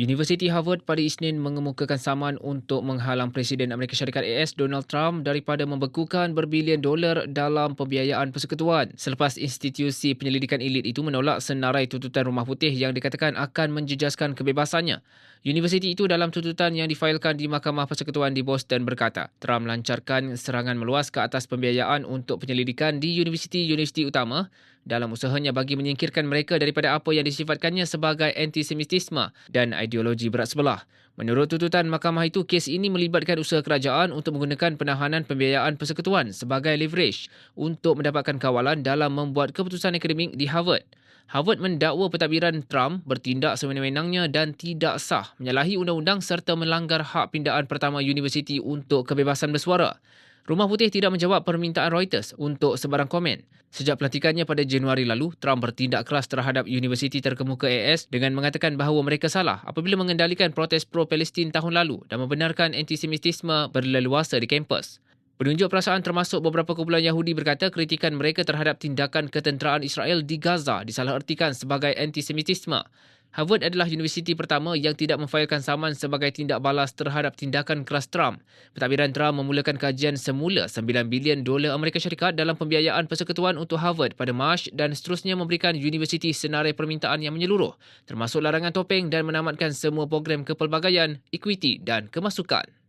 Universiti Harvard pada Isnin mengemukakan saman untuk menghalang Presiden Amerika Syarikat AS Donald Trump daripada membekukan berbilion dolar dalam pembiayaan persekutuan selepas institusi penyelidikan elit itu menolak senarai tuntutan Rumah Putih yang dikatakan akan menjejaskan kebebasannya. Universiti itu dalam tuntutan yang difailkan di Mahkamah Persekutuan di Boston berkata, Trump melancarkan serangan meluas ke atas pembiayaan untuk penyelidikan di universiti-universiti utama dalam usahanya bagi menyingkirkan mereka daripada apa yang disifatkannya sebagai antisemitisme dan ideologi berat sebelah. Menurut tuntutan mahkamah itu, kes ini melibatkan usaha kerajaan untuk menggunakan penahanan pembiayaan persekutuan sebagai leverage untuk mendapatkan kawalan dalam membuat keputusan akademik di Harvard. Harvard mendakwa pentadbiran Trump bertindak sewenang-wenangnya dan tidak sah, menyalahi undang-undang serta melanggar hak pindaan pertama universiti untuk kebebasan bersuara. Rumah Putih tidak menjawab permintaan Reuters untuk sebarang komen. Sejak pelantikannya pada Januari lalu, Trump bertindak keras terhadap Universiti Terkemuka AS dengan mengatakan bahawa mereka salah apabila mengendalikan protes pro-Palestin tahun lalu dan membenarkan antisemitisme berleluasa di kampus. Penunjuk perasaan termasuk beberapa kumpulan Yahudi berkata kritikan mereka terhadap tindakan ketenteraan Israel di Gaza disalahertikan sebagai antisemitisme. Harvard adalah universiti pertama yang tidak memfailkan saman sebagai tindak balas terhadap tindakan keras Trump. Pentadbiran Trump memulakan kajian semula 9 bilion dolar Amerika Syarikat dalam pembiayaan persekutuan untuk Harvard pada Mac dan seterusnya memberikan universiti senarai permintaan yang menyeluruh termasuk larangan topeng dan menamatkan semua program kepelbagaian, equity dan kemasukan.